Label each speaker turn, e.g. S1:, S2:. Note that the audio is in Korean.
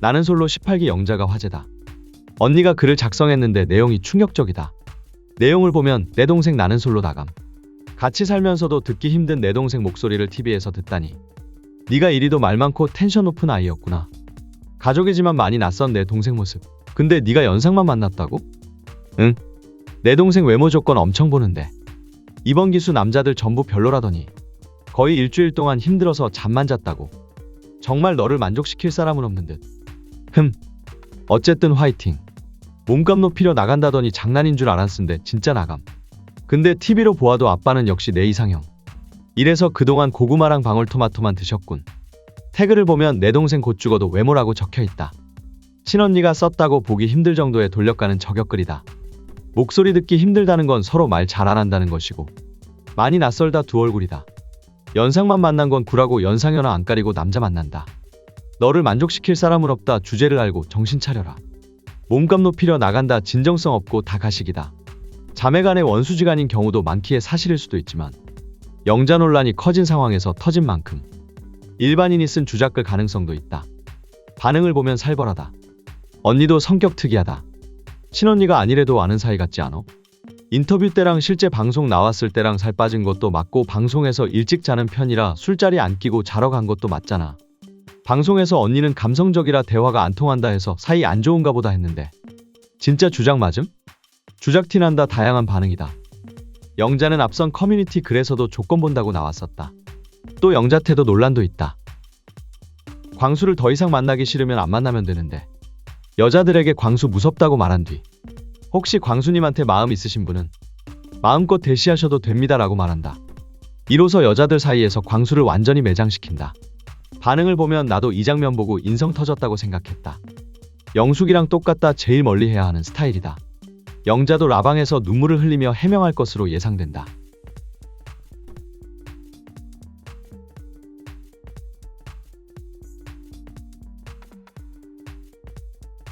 S1: 나는 솔로 18기 영자가 화제다. 언니가 글을 작성했는데 내용이 충격적이다. 내용을 보면 내 동생 나는 솔로 나감. 같이 살면서도 듣기 힘든 내 동생 목소리를 TV에서 듣다니. 네가 이리도 말 많고 텐션 높은 아이였구나. 가족이지만 많이 낯선 내 동생 모습. 근데 네가 연상만 만났다고? 응. 내 동생 외모 조건 엄청 보는데. 이번 기수 남자들 전부 별로라더니. 거의 일주일 동안 힘들어서 잠만 잤다고. 정말 너를 만족시킬 사람은 없는 듯. 흠. 어쨌든 화이팅. 몸값 높이려 나간다더니 장난인 줄 알았는데 진짜 나감. 근데 TV로 보아도 아빠는 역시 내 이상형. 이래서 그동안 고구마랑 방울토마토만 드셨군. 태그를 보면 내 동생 곧 죽어도 외모라고 적혀 있다. 친언니가 썼다고 보기 힘들 정도의 돌려가는 저격글이다. 목소리 듣기 힘들다는 건 서로 말 잘 안 한다는 것이고 많이 낯설다 두 얼굴이다. 연상만 만난 건 구라고 연상연하 안 가리고 남자 만난다. 너를 만족시킬 사람은 없다 주제를 알고 정신 차려라. 몸값 높이려 나간다 진정성 없고 다 가식이다. 자매간의 원수지간인 경우도 많기에 사실일 수도 있지만 영자 논란이 커진 상황에서 터진 만큼 일반인이 쓴 주작글 가능성도 있다. 반응을 보면 살벌하다. 언니도 성격 특이하다. 친언니가 아니래도 아는 사이 같지 않어? 인터뷰 때랑 실제 방송 나왔을 때랑 살 빠진 것도 맞고 방송에서 일찍 자는 편이라 술자리 안 끼고 자러 간 것도 맞잖아. 방송에서 언니는 감성적이라 대화가 안 통한다 해서 사이 안 좋은가 보다 했는데 진짜 주작 맞음? 주작 티난다 다양한 반응이다. 영자는 앞선 커뮤니티 글에서도 조건 본다고 나왔었다. 또 영자 태도 논란도 있다. 광수를 더 이상 만나기 싫으면 안 만나면 되는데 여자들에게 광수 무섭다고 말한 뒤 혹시 광수님한테 마음 있으신 분은 마음껏 대시하셔도 됩니다라고 말한다. 이로써 여자들 사이에서 광수를 완전히 매장시킨다. 반응을 보면 나도 이 장면 보고 인성 터졌다고 생각했다. 영숙이랑 똑같다 제일 멀리 해야 하는 스타일이다. 영자도 라방에서 눈물을 흘리며 해명할 것으로 예상된다.